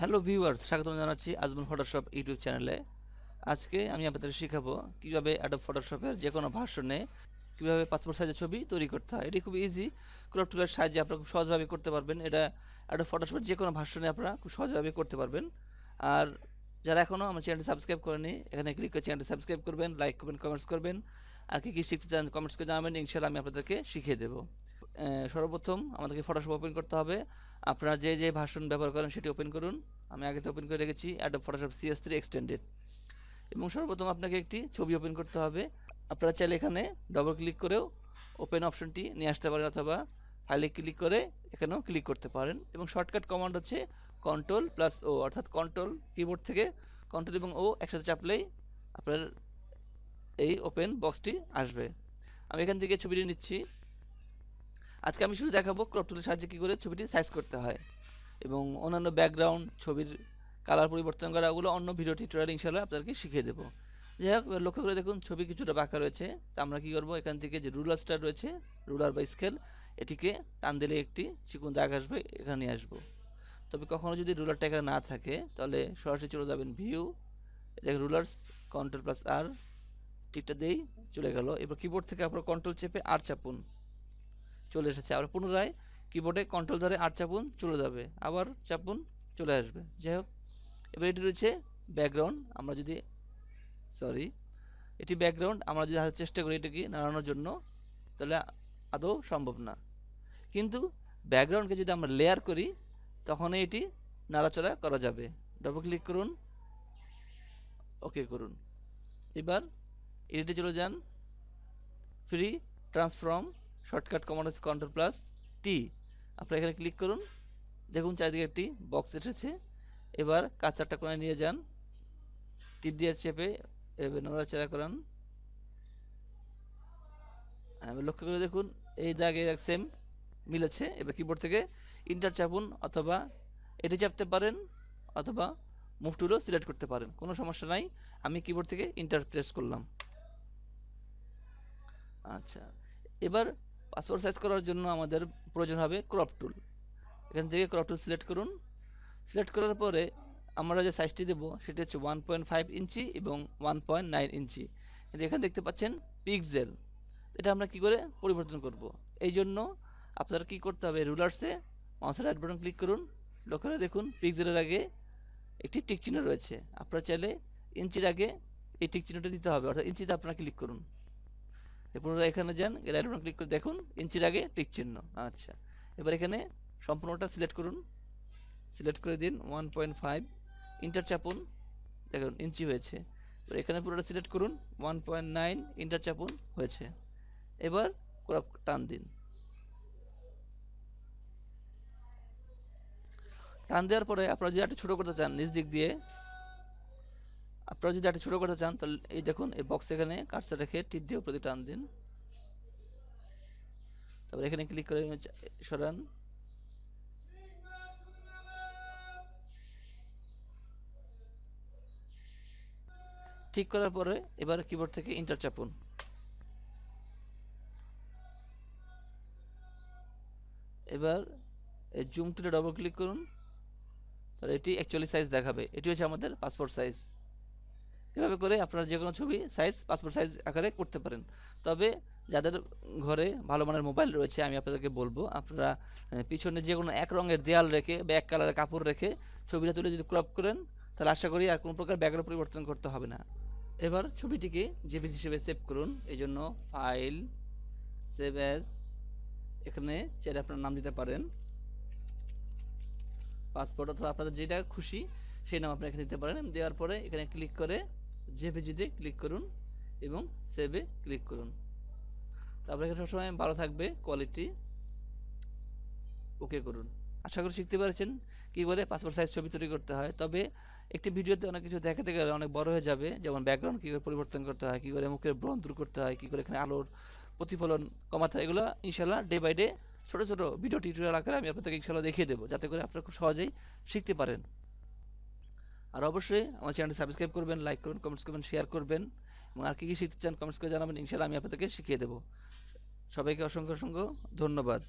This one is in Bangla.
হ্যালো ভিউয়ার্স, স্বাগতম জানাচ্ছি আজমল ফটোশপ ইউটিউব চ্যানেলে। আজকে আমি আপনাদের শেখাবো কীভাবে অ্যাডব ফটোশপের যে কোনো ভার্সনে কীভাবে পাসপোর্ট সাইজের ছবি তৈরি করতে হয়। এটি খুব ইজি ক্রপ টুলের সাহায্যে আপনারা খুব সহজভাবে করতে পারবেন। এটা অ্যাডব ফটোশপের যে কোনো ভার্সনে আপনারা খুব সহজভাবে করতে পারবেন। আর যারা এখনও আমার চ্যানেলটি সাবস্ক্রাইব করেনি এখানে ক্লিক করে চ্যানেলটি সাবস্ক্রাইব করবেন লাইক করবেন কমেন্টস করবেন। আর কী কী শিখতে চান কমেন্টস করে জানাবেন ইনশাল্লাহ আমি আপনাদেরকে শিখিয়ে দেবো। সর্বপ্রথম আমাদেরকে ফটোশপ ওপেন করতে হবে। আপনারা যে যে ভার্সন ব্যবহার করেন সেটি ওপেন করুন। আমি আগে ওপেন করে রেখেছি Adobe Photoshop CS three extended এবং সর্বপ্রথম আপনাকে একটি ছবি ওপেন করতে হবে। আপনারা চাইলে এখানে ডবল ক্লিক করেও ওপেন অপশনটি নিয়ে আসতে পারেন অথবা ফাইলে ক্লিক করে এখানেও ক্লিক করতে পারেন। এবং শর্টকাট কমান্ড হচ্ছে কন্ট্রোল প্লাস ও অর্থাৎ কন্ট্রোল কিবোর্ড থেকে কন্ট্রোল এবং ও একসাথে চাপলেই আপনার এই ওপেন বক্সটি আসবে। আমি এখান থেকে ছবিটি নিচ্ছি। আজকে আমি শুধু দেখাবো ক্রপ টুলের সাহায্যে কী করে ছবিটি সাইজ করতে হয় এবং অন্যান্য ব্যাকগ্রাউন্ড ছবির কালার পরিবর্তন করা, ওগুলো অন্য ভিডিও টিউটোরিয়াল ইনশাল্লাহ আপনাদেরকে শিখিয়ে দেবো। যাই হোক লক্ষ্য করে দেখুন, ছবি কিছুটা বাঁকা রয়েছে। তা আমরা কী করব? এখান থেকে যে রুলার স্টার রয়েছে রুলার বা স্কেল এটিকে টান দিলে একটি চিকুন দাগ আসবে, এখানে নিয়ে আসব। তবে কখনও যদি রুলারটা এখানে না থাকে, তাহলে সরাসরি চলে যাবেন ভিউ দেখ রুলার্স কন্ট্রোল প্লাস আর টিকটা দিয়েই চলে গেল। এবার কিবোর্ড থেকে আপনার কন্ট্রোল চেপে আর চাপুন। চলে এসেছে। আবার পুনরায় কিবোর্ডে কন্ট্রোল ধরে আর চাপুন, চলে যাবে। আবার চাপুন, চলে আসবে। যাই হোক, এবার এটি রয়েছে ব্যাকগ্রাউন্ড আমরা যদি সরি এটি ব্যাকগ্রাউন্ড আমরা যদি চেষ্টা করি এটাকে নাড়ানোর জন্য, তাহলে আদৌ সম্ভব না। কিন্তু ব্যাকগ্রাউন্ডকে যদি আমরা লেয়ার করি, তখনই এটি নাড়াচড়া করা যাবে। ডবল ক্লিক করুন ওকে করুন। এবার এডিটে চলে যান। ফ্রি ট্রান্সফর্ম শর্টকাট কমান্ড হচ্ছে কন্ট্রোল প্লাস টি আপনারা এখানে ক্লিক করুন। দেখুন চারিদিকে একটি বক্স এসেছে। এবার কাঁচারটা কোণে নিয়ে যান। টিপ দিয়ে চেপে এবার নড়াচড়া করান। লক্ষ্য করে দেখুন, এই দাগে সেম মিলেছে। এবার কিবোর্ড থেকে ইন্টার চাপুন অথবা এটি চাপতে পারেন অথবা মুভ টুলও সিলেক্ট করতে পারেন। কোনো সমস্যা নাই। আমি কিবোর্ড থেকে ইন্টার প্রেস করলাম। আচ্ছা এবার পাসওয়ার্ড সাইজ করার জন্য আমাদের প্রয়োজন হবে ক্রপ টুল এখান থেকে ক্রপ টুল সিলেক্ট করুন। সিলেক্ট করার পরে আমরা যে সাইজটি দেবো, সেটি হচ্ছে ওয়ান পয়েন্ট ফাইভ ইঞ্চি এবং ওয়ান পয়েন্ট নাইন ইঞ্চি। এখানে দেখতে পাচ্ছেন পিক্সেল এটা আমরা কি করে পরিবর্তন করব? এই জন্য আপনার কি করতে হবে রুলার্সে মাউসের রাইট বাটন ক্লিক করুন। লক্ষ্য দেখুন পিক্সেলের আগে একটি টিক চিহ্ন রয়েছে। আপনারা চাইলে ইঞ্চির আগে এই টিক চিহ্নটা দিতে হবে। অর্থাৎ ইঞ্চিতে আপনারা ক্লিক করুন। এরপর এখানে যান রাইট বাটন ক্লিক করে দেখুন ইঞ্চির আগে টিক চিহ্ন। আচ্ছা। এবার এখানে সম্পূর্ণটা সিলেক্ট করুন। সিলেক্ট করে দিন ওয়ান পয়েন্ট ফাইভ ইন্টার চাপুন। দেখুন ইঞ্চি হয়েছে। এবার এখানে পুরোটা সিলেক্ট করুন ওয়ান পয়েন্ট নাইন ইন্টার চাপুন হয়েছে। এবার ক্রপ টান দিন। টান দেওয়ার পরে আপনারা যদি একটু ছোটো করতে চান নিজ দিক দিয়ে আপনারা যদি একটা ছোটো করতে চান, তাহলে এই দেখুন, এই বক্স এখানে কার্সার রেখে টিপ দিয়ে প্রতি টান দিন। তারপর এখানে ক্লিক করে সরান। ঠিক করার পরে এবার কিবোর্ড থেকে ইন্টার চাপুন। এবার এই জুম টুলে ডবল ক্লিক করুন। তাহলে এটি অ্যাকচুয়ালি সাইজ দেখাবে। এটি হচ্ছে আমাদের পাসপোর্ট সাইজ এভাবে করে আপনারা যে কোনো ছবি সাইজ পাসপোর্ট সাইজ আকারে করতে পারেন। তবে যাদের ঘরে ভালো মানের মোবাইল রয়েছে, আমি আপনাদেরকে বলব, আপনারা পিছনে যে কোনো এক রঙের দেয়াল রেখে বা এক কালারের কাপড় রেখে ছবিটা তুলে যদি ক্রপ করেন, তাহলে আশা করি আর কোনো প্রকার ব্যাকগ্রাউন্ড পরিবর্তন করতে হবে না। এবার ছবিটিকে জেপিজি হিসেবে সেভ করুন এই জন্য ফাইল সেভ অ্যাজ এখানে চাইলে আপনার নাম দিতে পারেন। পাসপোর্ট অথবা আপনাদের যেটা খুশি, সেই নাম আপনি এখানে দিতে পারেন। দেওয়ার পরে এখানে ক্লিক করে জেপিজিতে ক্লিক করুন এবং সেভে ক্লিক করুন। তারপরে এখানে সবসময় ভালো থাকবে কোয়ালিটি ওকে করুন। আশা করি শিখতে পেরেছেন কী বলে পাসপোর্ট সাইজ ছবি তৈরি করতে হয়। তবে একটি ভিডিওতে অনেক কিছু দেখাতে গেলে অনেক বড় হয়ে যাবে, যেমন ব্যাকগ্রাউন্ড কী করে পরিবর্তন করতে হয়, কী করে মুখের ব্রণ দূর করতে হয়, কী করে এখানে আলোর প্রতিফলন কমাতে হয়, এগুলো ইনশাল্লাহ ডে বাই ডে ছোটো ছোটো ভিডিও টিউটোরিয়াল আকারে আমি আপনাদেরকে ইনশাল্লাহ দেখিয়ে দেবো, যাতে করে আপনারা খুব সহজেই শিখতে পারেন। আর অবশ্যই আমার চ্যানেলটি সাবস্ক্রাইব করবেন লাইক করবেন কমেন্টস করবেন শেয়ার করবেন, এবং আর কী কী শিখতে চান কমেন্টস করে জানাবেন ইনশাল্লাহ আমি আপনাদেরকে শিখিয়ে দেবো। সবাইকে অসংখ্য অসংখ্য ধন্যবাদ।